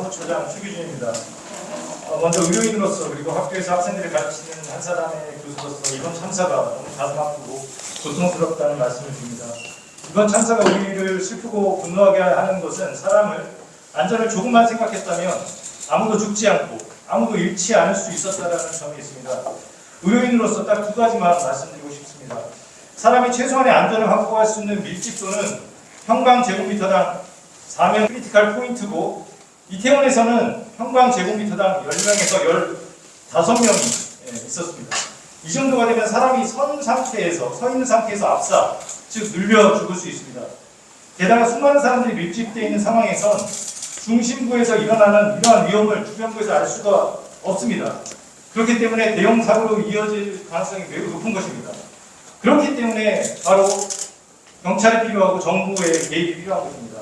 사무처장 최규진입니다. 어, 먼저 의료인으로서 그리고 학교에서 학생들을 가르치는 한 사람의 교수로서 이번 참사가 너무 가슴 아프고 고통스럽다는 말씀을 드립니다. 이번 참사가 우리를 슬프고 분노하게 하는 것은 사람을 안전을 조금만 생각했다면 아무도 죽지 않고 아무도 잃지 않을 수 있었다는 점이 있습니다. 의료인으로서 딱 두 가지만 말씀드리고 싶습니다. 사람이 최소한의 안전을 확보할 수 있는 밀집도는 평방 제곱미터당 4명 크리티컬 포인트고 이태원에서는 평방 제곱미터당 10명에서 15명이 예, 있었습니다. 이 정도가 되면 사람이 선 상태에서 서 있는 상태에서 압사, 즉 눌려 죽을 수 있습니다. 게다가 수많은 사람들이 밀집되어 있는 상황에선 중심부에서 일어나는 이러한 위험을 주변부에서 알 수가 없습니다. 그렇기 때문에 대형 사고로 이어질 가능성이 매우 높은 것입니다. 그렇기 때문에 바로 경찰이 필요하고 정부의 개입이 필요한 것입니다.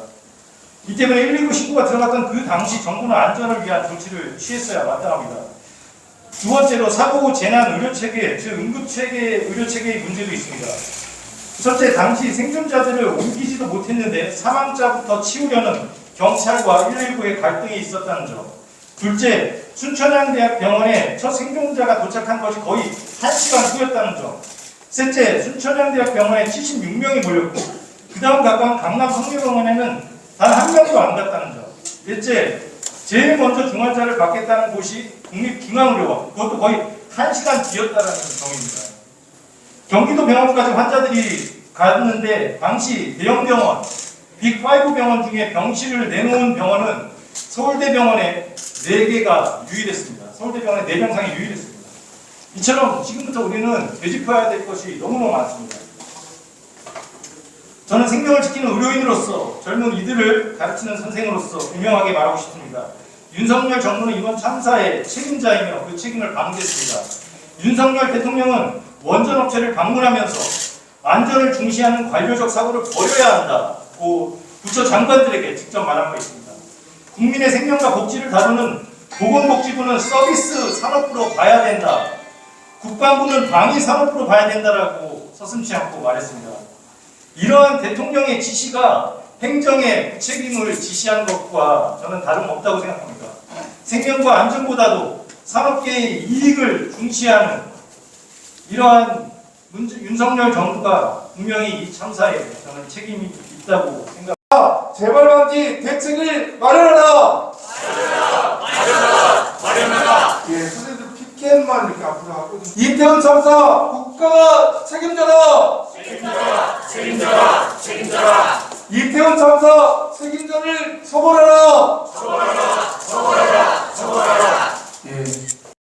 이 때문에 119 신고가 들어갔던 그 당시 정부는 안전을 위한 조치를 취했어야 마땅합니다. 두 번째로 사고 후 재난 의료 체계, 즉 응급 체계 의료 체계의 문제도 있습니다. 첫째, 당시 생존자들을 옮기지도 못했는데 사망자부터 치우려는 경찰과 119의 갈등이 있었다는 점. 둘째, 순천향대학병원에 첫 생존자가 도착한 것이 거의 1시간 후였다는 점. 셋째, 순천향대학병원에 76명이 몰렸고 그 다음 가까운 강남 성묘병원에는 단 한 명도 안 갔다는 점. 넷째, 제일 먼저 중환자를 받겠다는 곳이 국립중앙의료원, 그것도 거의 1시간 뒤였다는 점입니다. 경기도 병원까지 환자들이 갔는데 당시 대형 병원, 빅5 병원 중에 병실을 내놓은 병원은 서울대병원에 4개가 유일했습니다. 서울대병원에 4병상이 유일했습니다. 이처럼 지금부터 우리는 되짚어야 될 것이 너무너무 많습니다. 저는 생명을 지키는 의료인으로서 젊은 이들을 가르치는 선생으로서 분명하게 말하고 싶습니다. 윤석열 정부는 이번 참사의 책임자이며 그 책임을 방대했습니다. 윤석열 대통령은 원전업체를 방문하면서 안전을 중시하는 관료적 사고를 버려야 한다고 부처 장관들에게 직접 말한 바 있습니다. 국민의 생명과 복지를 다루는 보건복지부는 서비스 산업으로 봐야 된다. 국방부는 방위 산업으로 봐야 된다라고 서슴지 않고 말했습니다. 이러한 대통령의 지시가 행정의 무책임을 지시한 것과 저는 다름없다고 생각합니다. 생명과 안전보다도 산업계의 이익을 중시하는 이러한 문제- 윤석열 정부가 분명히 이 참사에 저는 책임이 있다고 생각합니다. 재발 방지 대책을 마련하라. 마련하라. 예, 선생님들 피켓만 이렇게 앞으로 하고 이태원 참사 국가가. 대의원 참사 책임자를 처벌하라.